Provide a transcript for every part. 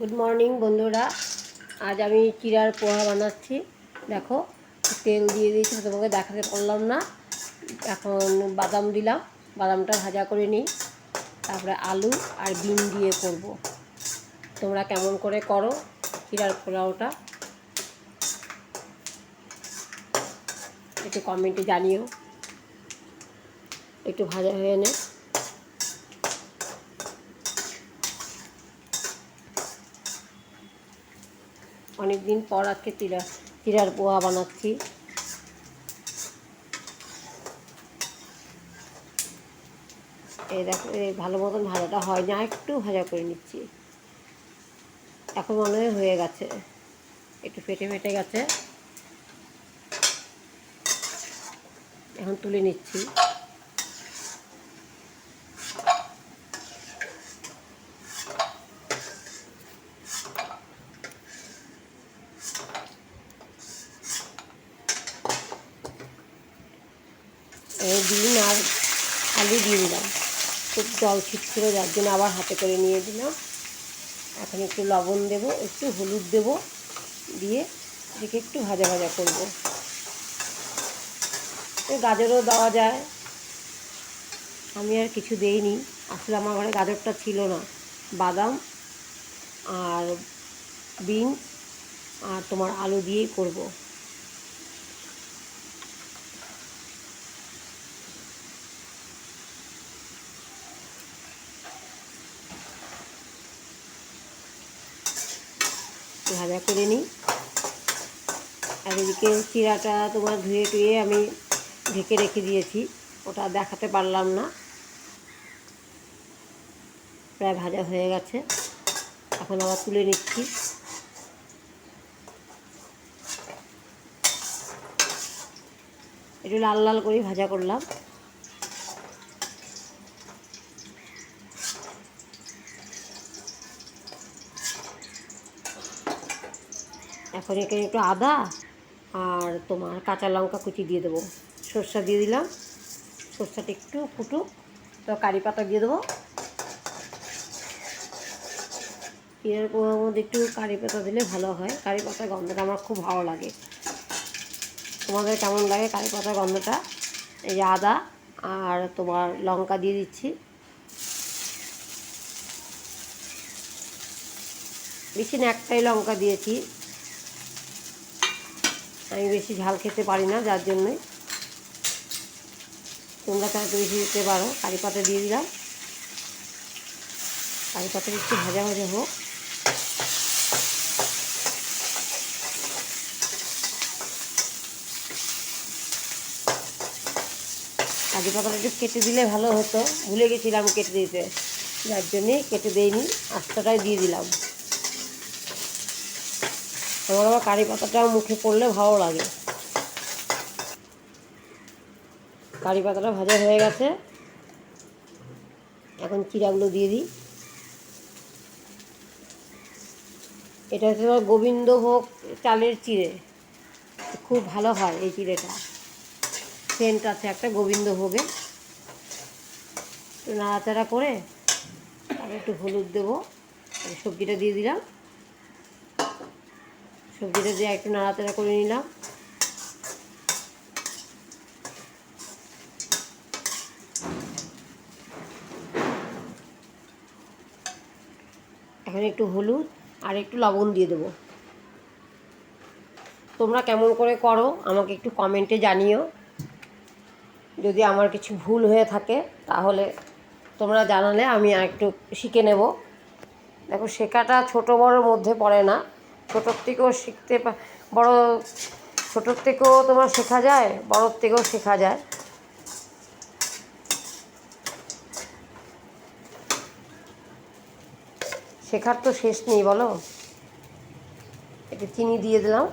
Good morning বন্ধুরা। আজ আমি চিড়ার পোহা বানাচ্ছি। দেখো, তেল দিয়ে দিয়েছি তোমাকে দেখাতে পারলাম না। এখন বাদাম দিলাম, বাদামটা ভাজা করে নিই। তারপরে আলু আর বিন দিয়ে করব। তোমরা কেমন করে করো চিড়ার পোলাওটা। একটু কমেন্টে জানিও। একটু ভাজা হয়ে নে। অনেক দিন পর আজকে চিরা চিরার পোহা বানাচ্ছি। এই দেখো, এই ভালো মতন ভাজাটা হয় না, একটু ভাজা করে নিচ্ছি। এখন মনে হয় হয়ে গেছে। একটু ফেটে ফেটে গেছে। এখন তুলে নিচ্ছি। ডিম আর আলু দিয়ে দিলাম খুব জল ছিটছিল, যার জন্য আবার হাতে করে নিয়ে দিলাম। এখন একটু লবণ দেব, একটু হলুদ দেব, দিয়ে এটাকে একটু ভাজা ভাজা করব। গাজরও দেওয়া যায়। আমি আর কিছু দেইনি। আসলে আমার ঘরে গাজরটা ছিল না। বাদাম আর বিন আর তোমার আলু দিয়েই করব। ভাজা করে নিই। আর এদিকে চিরাটা তোমার ধুয়ে টুয়ে আমি ঢেকে রেখে দিয়েছি। ওটা দেখাতে পারলাম না। প্রায় ভাজা হয়ে গেছে। এখন আবার তুলে নিচ্ছি। একটু লাল লাল করে ভাজা করলাম। এখন এখানে একটু আদা আর তোমার কাঁচা লঙ্কা কুচি দিয়ে দেবো। সর্ষা দিয়ে দিলাম। সর্ষাটা একটু ফুটুক। তো কারি পাতা দিয়ে দেবো। পোহার মধ্যে একটু কারি পাতা দিলে ভালো হয়। কারি পাতার গন্ধটা আমার খুব ভালো লাগে। তোমাদের কেমন লাগে কারি পাতার গন্ধটা? এই যে আদা আর তোমার লঙ্কা দিয়ে দিচ্ছি। বেশি না একটাই লঙ্কা দিয়েছি। আমি বেশি ঝাল খেতে পারি না, যার জন্যই। তোমরা একটু বেশি দিতে পারো। কারি পাতা দিয়ে দিলাম। কারি পাতা একটু ভাজা ভাজা হোক। কারি পাতাটা একটু কেটে দিলে ভালো হতো। ভুলে গেছিলাম কেটে দিতে। যার জন্যে কেটে দেয়নি আস্তাটাই দিয়ে দিলাম। আমার আবার কারি পাতাটাও মুখে পড়লে ভালো লাগে। কারি পাতাটা ভাজা হয়ে গেছে। এখন চিড়াগুলো দিয়ে দিই। এটা হচ্ছে তোমার গোবিন্দভোগ চালের চিড়ে। খুব ভালো হয় এই চিড়েটা। সেন্ট আছে একটা গোবিন্দভোগে। একটু নাড়াচাড়া করে আর একটু হলুদ দেবো। সবজিটা দিয়ে দিলাম। সবজিটা দিয়ে একটু নাড়াচাড়া করে নিলাম। এখন একটু হলুদ আর একটু লবণ দিয়ে দেবো। তোমরা কেমন করে করো, আমাকে একটু কমেন্টে জানিও। যদি আমার কিছু ভুল হয়ে থাকে, তাহলে তোমরা জানালে আমি আর একটু শিখে নেব। দেখো, শেখাটা ছোটো বড়োর মধ্যে পড়ে না। ছোটোর থেকেও শিখতে বড় ছোটোর থেকেও তোমার শেখা যায়, বড়োর থেকেও শেখা যায়। শেখার তো শেষ নেই, বলো। একটু চিনি দিয়ে দিলাম।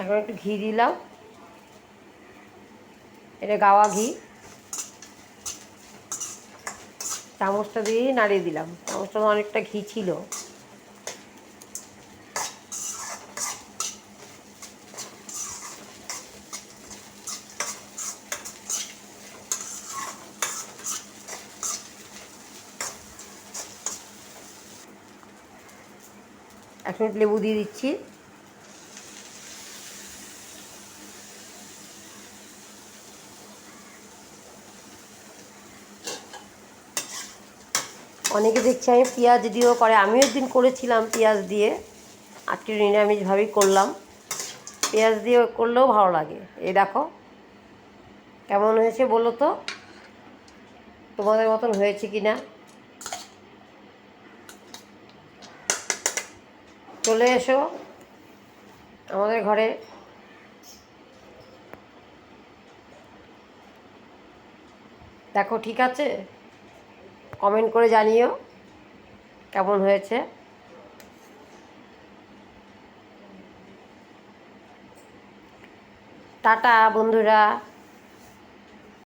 এখন একটু ঘি দিলাম। এটা গাওয়া ঘি। চামচটা দিয়ে নাড়িয়ে দিলাম। চামচটা অনেকটা ঘি ছিল। এক মিনিট লেবু দিয়ে দিচ্ছি। অনেকে দেখছি আমি পেঁয়াজ দিয়েও করে, আমিও একদিন করেছিলাম পেঁয়াজ দিয়ে। আজকে নিরামিষভাবেই করলাম। পেঁয়াজ দিয়ে করলেও ভালো লাগে। এই দেখো, কেমন হয়েছে বলো তো? তোমাদের মতন হয়েছে কি না চলে এসো আমাদের ঘরে। দেখো, ঠিক আছে? কমেন্ট করে জানিও কেমন হয়েছে। টাটা বন্ধুরা।